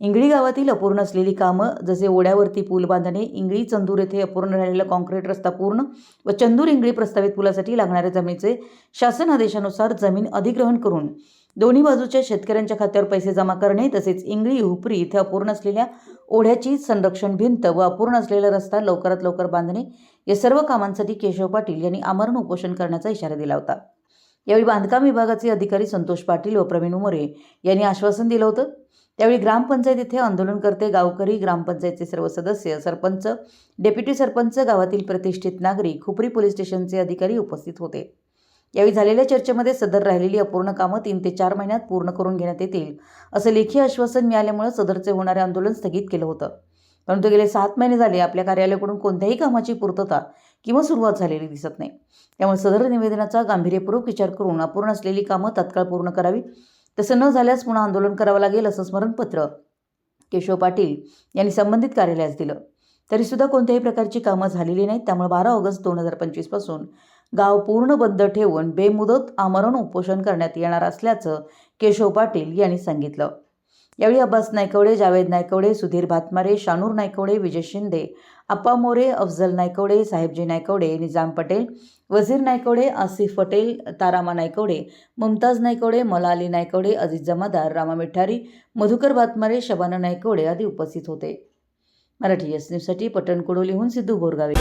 इंगळी गावातील अपूर्ण असलेली कामं जसे ओढ्यावरती पूल बांधणे इंगळी चंदूर येथे अपूर्ण राहिलेला कॉन्क्रीट रस्ता पूर्ण व चंदूर इंगळी प्रस्तावित पुलासाठी लागणाऱ्या जमिनीचे शासन आदेशानुसार जमीन अधिग्रहण करून दोन्ही बाजूच्या शेतकऱ्यांच्या खात्यावर पैसे जमा करणे तसेच इंगळी हुपरी इथे अपूर्ण असलेल्या ओढ्याची संरक्षण भिंत व अपूर्ण असलेला रस्ता लवकरात लवकर बांधणे या सर्व कामांसाठी केशव पाटील यांनी आमरण उपोषण करण्याचा इशारा दिला होता. यावेळी बांधकाम विभागाचे अधिकारी संतोष पाटील व प्रवीण उमरे यांनी आश्वासन दिलं होतं. त्यावेळी ग्रामपंचायत इथे आंदोलन करते. गावकरी ग्रामपंचायतचे सर्व सदस्य सरपंच डेप्युटी सरपंच गावातील प्रतिष्ठित नागरिक खुपरी पोलीस स्टेशनचे अधिकारी उपस्थित होते. यावेळी झालेल्या चर्चेमध्ये सदर राहिलेली अपूर्ण कामं तीन ते चार महिन्यात पूर्ण करून घेण्यात येतील असं लेखी आश्वासन मिळाल्यामुळे सदरचे होणारे आंदोलन स्थगित केलं होतं. परंतु गेले सात महिने झाले आपल्या कार्यालयाकडून कोणत्याही कामाची पूर्तता किंवा सुरुवात झालेली दिसत नाही. त्यामुळे सदर निवेदनाचा गांभीर्यपूर्वक विचार करून अपूर्ण असलेली कामं तात्काळ पूर्ण करावी तसं न झाल्यास पुन्हा आंदोलन करावं लागेल असं स्मरणपत्र केशव पाटील यांनी संबंधित कार्यालयास दिलं. तरीसुद्धा कोणत्याही प्रकारची कामं झालेली नाहीत. त्यामुळे बारा ऑगस्ट दोन हजार पंचवीसपासून गाव पूर्ण बंद ठेवून बेमुदत आमरण उपोषण करण्यात येणार असल्याचं केशव पाटील यांनी सांगितलं. यावेळी अब्बास नायकवडे जावेद नायकवडे सुधीर भातमारे शानूर नायकवडे विजय शिंदे अप्पा मोरे अफजल नायकवडे साहेबजी नायकवडे निजाम पटेल वझीर नायकवडे आसिफ पटेल तारामा नायकवडे मुमताज नायकवडे मलाली नायकवडे अजित जमादार रामा मिठारी मधुकर भातमारे शबाना नायकवडे आदी उपस्थित होते. मराठी एस न्यूजसाठी पटण कुडोलीहून सिद्धू बोरगावे.